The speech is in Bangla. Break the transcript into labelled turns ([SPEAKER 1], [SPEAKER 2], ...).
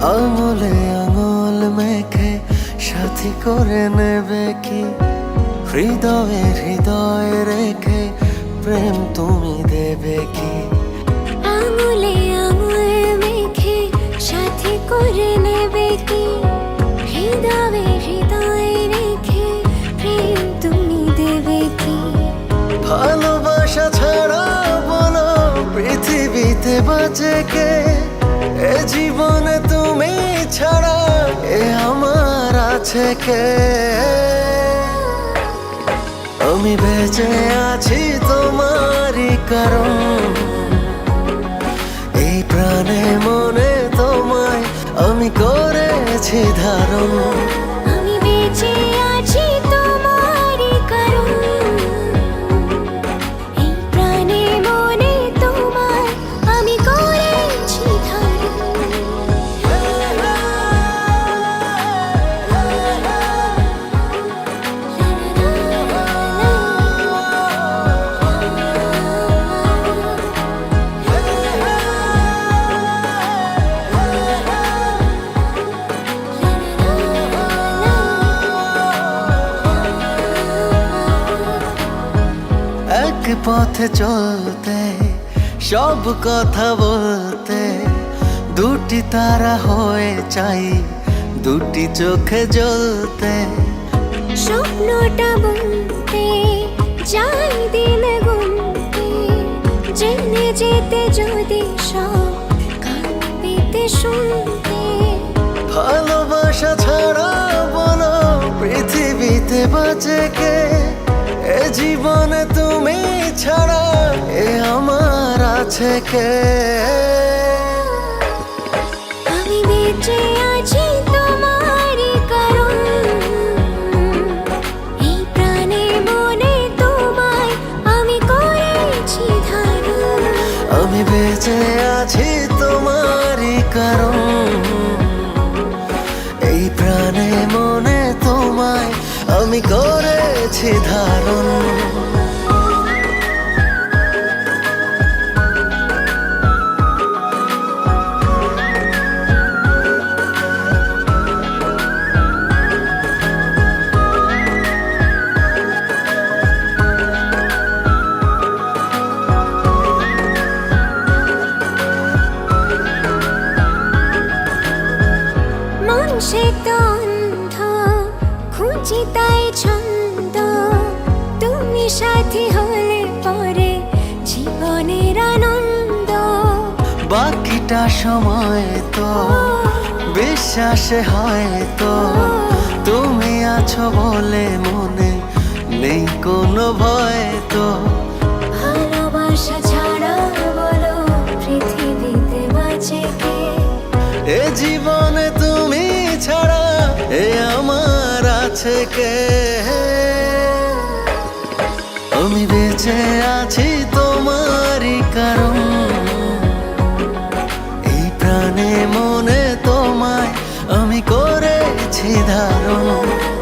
[SPEAKER 1] হাতে আঙুল মেখে সাথী করে নেবে কি? হৃদয়ে হৃদয় রেখে প্রেম তুমি দেবে কি?
[SPEAKER 2] আঙুলে আঙুল মেখে সাথে করে নেবে কি? হৃদয়ে হৃদয় রেখে প্রেম তুমি দেবে কি?
[SPEAKER 1] ভালোবাসা ছাড়া বলো পৃথিবীতে বাঁচে কে? এ জীবনে তুমি ছাড়া এ আমার আছে কে? আমি বেঁচে আছি তোমারই কারণ। এই প্রাণে মনে তোমায় আমি করেছি ধারণ। এক পথে চলতে সব কথা বলতে দুটি তারা হয়ে চাই দুটি চোখে জ্বলতে।
[SPEAKER 2] স্বপ্নটা বুনতে যাই দিন গুনতে জেনে যেতে যদি সব কান পেতে শুনতে।
[SPEAKER 1] ভালোবাসা ছাড়া বলো পৃথিবীতে বাঁচে কে? জীবনে তুমি ছাড়া এ আমার আছে কে?
[SPEAKER 2] আমি বেঁচে আছি তোমারই কারণ। এই প্রাণে মনে তোমায় আমি করেছি ধারণ।
[SPEAKER 1] আমি বেঁচে আছি তোমারই কারণ। আমি করেছি ধারণ।
[SPEAKER 2] সাথী হলে পরে জীবনের আনন্দ।
[SPEAKER 1] বাকিটা সময় তো বিশ্বাসে হয়তো তুমি আছো বলে মনে নেই কোনো ভয় তো।
[SPEAKER 2] ভালোবাসা ছাড়া বলো পৃথিবীতে বাঁচে কে?
[SPEAKER 1] এ জীবনে তুমি ছাড়া এ আমার আছে কে? বেঁচে আছি তোমার কারণ। এই প্রাণে মনে তোমায় আমি করেছি ধারণ।